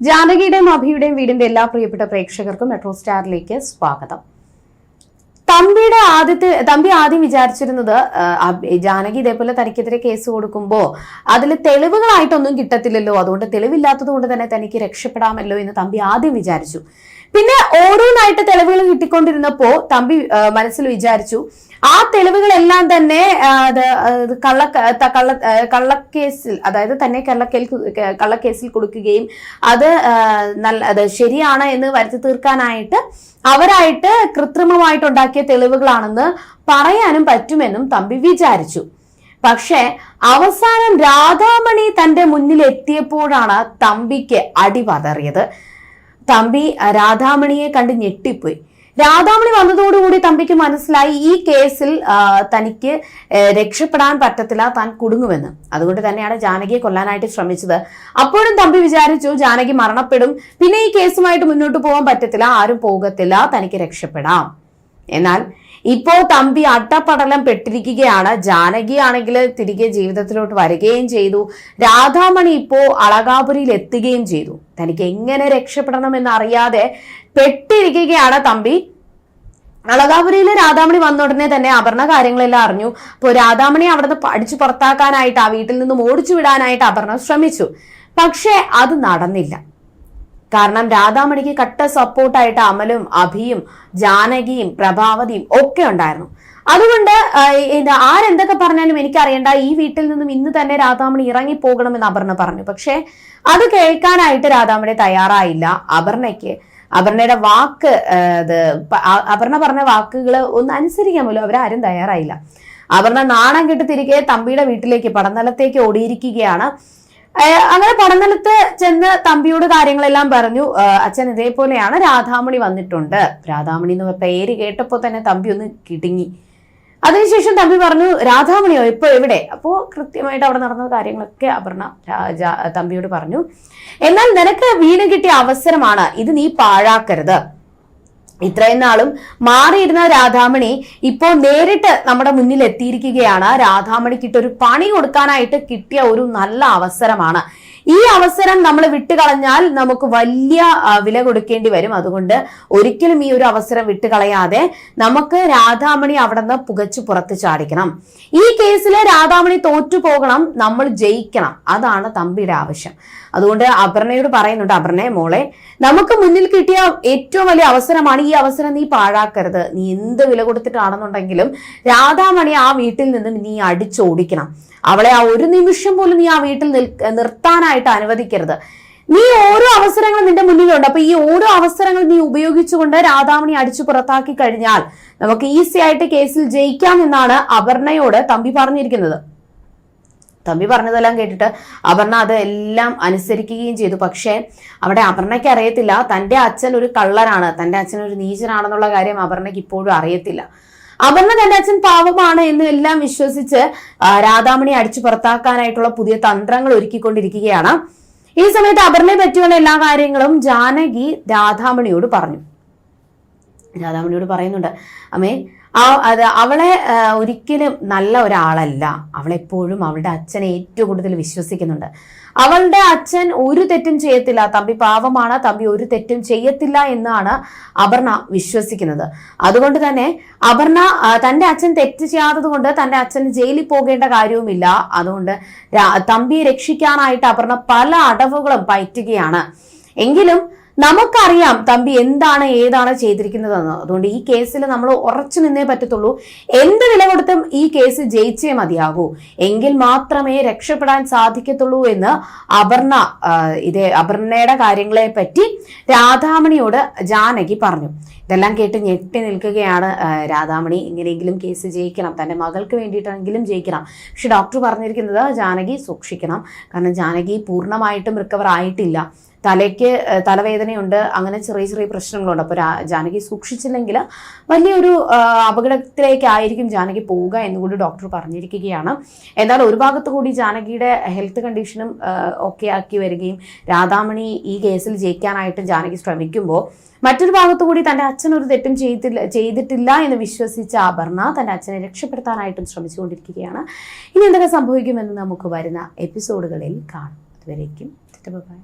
ജാനകിയുടെയും അഭിയുടെയും വീടിന്റെ എല്ലാ പ്രിയപ്പെട്ട പ്രേക്ഷകർക്കും മെട്രോ സ്റ്റാറിലേക്ക് സ്വാഗതം. തമ്പിയുടെ ആദ്യത്തെ തമ്പി ആദ്യം വിചാരിച്ചിരുന്നത് ജാനകി ഇതേപോലെ തനിക്കെതിരെ കേസ് കൊടുക്കുമ്പോൾ അതിൽ തെളിവുകളായിട്ടൊന്നും കിട്ടത്തില്ലല്ലോ. അതുകൊണ്ട് തെളിവില്ലാത്തത് കൊണ്ട് തന്നെ തനിക്ക് രക്ഷപ്പെടാമല്ലോ എന്ന് തമ്പി ആദ്യം വിചാരിച്ചു. പിന്നെ ഓരോന്നായിട്ട് തെളിവുകൾ കിട്ടിക്കൊണ്ടിരുന്നപ്പോ തമ്പി മനസ്സിൽ വിചാരിച്ചു. ആ തെളിവുകളെല്ലാം തന്നെ കള്ള കള്ള കള്ളക്കേസിൽ അതായത് തന്നെ കള്ളക്കേൽ കള്ളക്കേസിൽ കൊടുക്കുകയും അത് നല്ല അത് ശരിയാണ് എന്ന് വരുത്തി തീർക്കാനായിട്ട് അവരായിട്ട് കൃത്രിമമായിട്ടുണ്ടാക്കിയ തെളിവുകളാണെന്ന് പറയാനും പറ്റുമെന്നും തമ്പി വിചാരിച്ചു. പക്ഷെ അവസാനം രാധാമണി തന്റെ മുന്നിൽ എത്തിയപ്പോഴാണ് തമ്പിക്ക് അടി പതറിയത് തമ്പി രാധാമണിയെ കണ്ട് ഞെട്ടിപ്പോയി. രാധാമണി വന്നതോടുകൂടി തമ്പിക്ക് മനസ്സിലായി ഈ കേസിൽ തനിക്ക് രക്ഷപ്പെടാൻ പറ്റത്തില്ല താൻ കുടുങ്ങുമെന്ന്. അതുകൊണ്ട് തന്നെയാണ് ജാനകിയെ കൊല്ലാനായിട്ട് ശ്രമിച്ചത്. അപ്പോഴും തമ്പി വിചാരിച്ചു ജാനകി മരണപ്പെടും. പിന്നെ ഈ കേസുമായിട്ട് മുന്നോട്ട് പോകാൻ പറ്റത്തില്ല ആരും പോകത്തില്ല തനിക്ക് രക്ഷപ്പെടാം. എന്നാൽ ഇപ്പോൾ തമ്പി അട്ടപ്പടലം പെട്ടിരിക്കുകയാണ്. ജാനകി ആണെങ്കിൽ തിരികെ ജീവിതത്തിലോട്ട് വരികയും ചെയ്തു. രാധാമണി ഇപ്പോ അളകാപുരിയിൽ എത്തുകയും ചെയ്തു. തനിക്ക് എങ്ങനെ രക്ഷപ്പെടണമെന്ന് അറിയാതെ പെട്ടിരിക്കുകയാണ് തമ്പി. അളകാപുരിയിൽ രാധാമണി വന്ന ഉടനെ തന്നെ അപർണ കാര്യങ്ങളെല്ലാം അറിഞ്ഞു. അപ്പോൾ രാധാമണി അവിടുന്ന് അടിച്ചു പുറത്താക്കാനായിട്ട് ആ വീട്ടിൽ നിന്നും ഓടിച്ചു വിടാനായിട്ട് അപർണ ശ്രമിച്ചു. പക്ഷേ അത് നടന്നില്ല. കാരണം രാധാമണിക്ക് കട്ട സപ്പോർട്ടായിട്ട് അമലും അഭിയും ജാനകിയും പ്രഭാവതിയും ഒക്കെ ഉണ്ടായിരുന്നു. അതുകൊണ്ട് ആരെന്തൊക്കെ പറഞ്ഞാലും എനിക്കറിയണ്ട. ഈ വീട്ടിൽ നിന്നും ഇന്ന് തന്നെ രാധാമണി ഇറങ്ങി പോകണമെന്ന് അപർണ പറഞ്ഞു. പക്ഷേ അത് കേൾക്കാനായിട്ട് രാധാമണി തയ്യാറായില്ല. അപർണയ്ക്ക് അപർണയുടെ വാക്ക് അത് അപർണ പറഞ്ഞ വാക്കുകൾ ഒന്ന് അനുസരിക്കാൻ പോലും അവരാരും തയ്യാറായില്ല. അപർണ നാണം കെട്ട് തിരികെ തമ്പിയുടെ വീട്ടിലേക്ക് പടനിലത്തേക്ക് ഓടിയിരിക്കുകയാണ്. അങ്ങനെ പടനിലത്ത് ചെന്ന് തമ്പിയോട് കാര്യങ്ങളെല്ലാം പറഞ്ഞു. അച്ഛൻ ഇതേപോലെയാണ് രാധാമണി വന്നിട്ടുണ്ട്. രാധാമണി എന്ന് പേര് കേട്ടപ്പോൾ തന്നെ തമ്പി ഒന്ന് കിടുങ്ങി. അതിനുശേഷം തമ്പി പറഞ്ഞു രാധാമണിയോ ഇപ്പൊ എവിടെ? അപ്പോൾ കൃത്യമായിട്ട് അവിടെ നടന്ന കാര്യങ്ങളൊക്കെ അപർണ തമ്പിയോട് പറഞ്ഞു. എന്നാൽ നിനക്ക് വീണ് കിട്ടിയ അവസരമാണ്. ഇത് നീ പാഴാക്കരുത്. ഇത്രയും നാളും മാറിയിരുന്ന രാധാമണി ഇപ്പോൾ നേരിട്ട് നമ്മുടെ മുന്നിൽ എത്തിയിരിക്കുകയാണ് രാധാമണിക്കിട്ടൊരു പണി കൊടുക്കാനായിട്ട് കിട്ടിയ ഒരു നല്ല അവസരമാണ്. ഈ അവസരം നമ്മൾ വിട്ടുകളഞ്ഞാൽ നമുക്ക് വലിയ വില കൊടുക്കേണ്ടി വരും. അതുകൊണ്ട് ഒരിക്കലും ഈ ഒരു അവസരം വിട്ടുകളയാതെ നമുക്ക് രാധാമണി അവിടെ നിന്ന് പുകച്ചു പുറത്ത് ചാടിക്കണം. ഈ കേസിൽ രാധാമണി തോറ്റു പോകണം നമ്മൾ ജയിക്കണം. അതാണ് തമ്പിയുടെ ആവശ്യം. അതുകൊണ്ട് അപർണയോട് പറയുന്നുണ്ട് അപർണയെ മോളെ നമുക്ക് മുന്നിൽ കിട്ടിയ ഏറ്റവും വലിയ അവസരമാണ് ഈ അവസരം നീ പാഴാക്കരുത്. നീ എന്ത് വില കൊടുത്തിട്ടാണെന്നുണ്ടെങ്കിലും രാധാമണി ആ വീട്ടിൽ നിന്നും നീ അടിച്ചോടിക്കണം. അവളെ ആ ഒരു നിമിഷം പോലും നീ ആ വീട്ടിൽ നിൽക്ക- നിർത്താനായിട്ട് അനുവദിക്കരുത്. നീ ഓരോ അവസരങ്ങളും നിന്റെ മുന്നിലുണ്ട്. അപ്പൊ ഈ ഓരോ അവസരങ്ങൾ നീ ഉപയോഗിച്ചുകൊണ്ട് രാധാമണി അടിച്ചു പുറത്താക്കി കഴിഞ്ഞാൽ നമുക്ക് ഈസി ആയിട്ട് കേസിൽ ജയിക്കാം എന്നാണ് അപർണയോട് തമ്പി പറഞ്ഞിരിക്കുന്നത്. തമ്പി പറഞ്ഞതെല്ലാം കേട്ടിട്ട് അപർണ അത് എല്ലാം അനുസരിക്കുകയും ചെയ്തു. പക്ഷേ അവിടെ അപർണയ്ക്ക് അറിയത്തില്ല. തന്റെ അച്ഛൻ ഒരു കള്ളനാണ്. തന്റെ അച്ഛൻ ഒരു നീചനാണെന്നുള്ള കാര്യം അപർണയ്ക്ക് ഇപ്പോഴും അറിയത്തില്ല. അപർണ തന്റെ അച്ഛൻ പാവമാണ് എന്ന് എല്ലാം വിശ്വസിച്ച് രാധാമണി അടിച്ചു പുറത്താക്കാനായിട്ടുള്ള പുതിയ തന്ത്രങ്ങൾ ഒരുക്കിക്കൊണ്ടിരിക്കുകയാണ്. ഈ സമയത്ത് അപർണയെ പറ്റിയുള്ള എല്ലാ കാര്യങ്ങളും ജാനകി രാധാമണിയോട് പറഞ്ഞു. രാധാമണിയോട് പറയുന്നുണ്ട് അമ്മേ അത് അവളെ ഒരിക്കലും നല്ല ഒരാളല്ല. അവളെപ്പോഴും അവളുടെ അച്ഛനെ ഏറ്റവും കൂടുതൽ വിശ്വസിക്കുന്നുണ്ട്. അവളുടെ അച്ഛൻ ഒരു തെറ്റും ചെയ്യത്തില്ല. തമ്പി പാവമാണ് തമ്പി ഒരു തെറ്റും ചെയ്യത്തില്ല എന്നാണ് അപർണ വിശ്വസിക്കുന്നത്. അതുകൊണ്ട് തന്നെ അപർണ തന്റെ അച്ഛൻ തെറ്റ് ചെയ്യാത്തത് കൊണ്ട് തന്റെ അച്ഛൻ ജയിലിൽ പോകേണ്ട കാര്യവുമില്ല. അതുകൊണ്ട് തമ്പിയെ രക്ഷിക്കാനായിട്ട് അപർണ പല അടവുകളും പയറ്റുകയാണ്. എങ്കിലും നമുക്കറിയാം തമ്പി എന്താണ് ഏതാണ് ചെയ്തിരിക്കുന്നതെന്ന്. അതുകൊണ്ട് ഈ കേസിൽ നമ്മൾ ഉറച്ചു നിന്നേ പറ്റത്തുള്ളൂ. എന്ത് വില കൊടുത്തും ഈ കേസ് ജയിച്ചേ മതിയാകൂ. എങ്കിൽ മാത്രമേ രക്ഷപ്പെടാൻ സാധിക്കത്തുള്ളൂ എന്ന് അപർണ ഇതേ അപർണയുടെ കാര്യങ്ങളെ പറ്റി രാധാമണിയോട് ജാനകി പറഞ്ഞു. ഇതെല്ലാം കേട്ട് ഞെട്ടി നിൽക്കുകയാണ് രാധാമണി. എങ്ങനെയെങ്കിലും കേസ് ജയിക്കണം. തന്റെ മകൾക്ക് വേണ്ടിയിട്ടാണെങ്കിലും ജയിക്കണം. പക്ഷെ ഡോക്ടർ പറഞ്ഞിരിക്കുന്നത് ജാനകി സൂക്ഷിക്കണം. കാരണം ജാനകി പൂർണമായിട്ടും റിക്കവർ ആയിട്ടില്ല. തലയ്ക്ക് തലവേദനയുണ്ട് അങ്ങനെ ചെറിയ ചെറിയ പ്രശ്നങ്ങളുണ്ട്. അപ്പോൾ ജാനകി സൂക്ഷിച്ചില്ലെങ്കിൽ വലിയൊരു അപകടത്തിലേക്കായിരിക്കും ജാനകി പോവുക എന്നുകൂടി ഡോക്ടർ പറഞ്ഞിരിക്കുകയാണ്. എന്നാൽ ഒരു ഭാഗത്തു കൂടി ജാനകിയുടെ ഹെൽത്ത് കണ്ടീഷനും ഒക്കെ ആക്കി വരികയും രാധാമണി ഈ കേസിൽ ജയിക്കാനായിട്ട് ജാനകി ശ്രമിക്കുമ്പോൾ മറ്റൊരു ഭാഗത്തു കൂടി തന്റെ അച്ഛൻ ഒരു തെറ്റും ചെയ്തില്ല ചെയ്തിട്ടില്ല എന്ന് വിശ്വസിച്ച അപർണ തന്റെ അച്ഛനെ രക്ഷപ്പെടുത്താനായിട്ടും ശ്രമിച്ചുകൊണ്ടിരിക്കുകയാണ്. ഇനി എന്തൊക്കെ സംഭവിക്കുമെന്ന് നമുക്ക് വരുന്ന എപ്പിസോഡുകളിൽ കാണാം. അതുവരേക്കും ബൈ.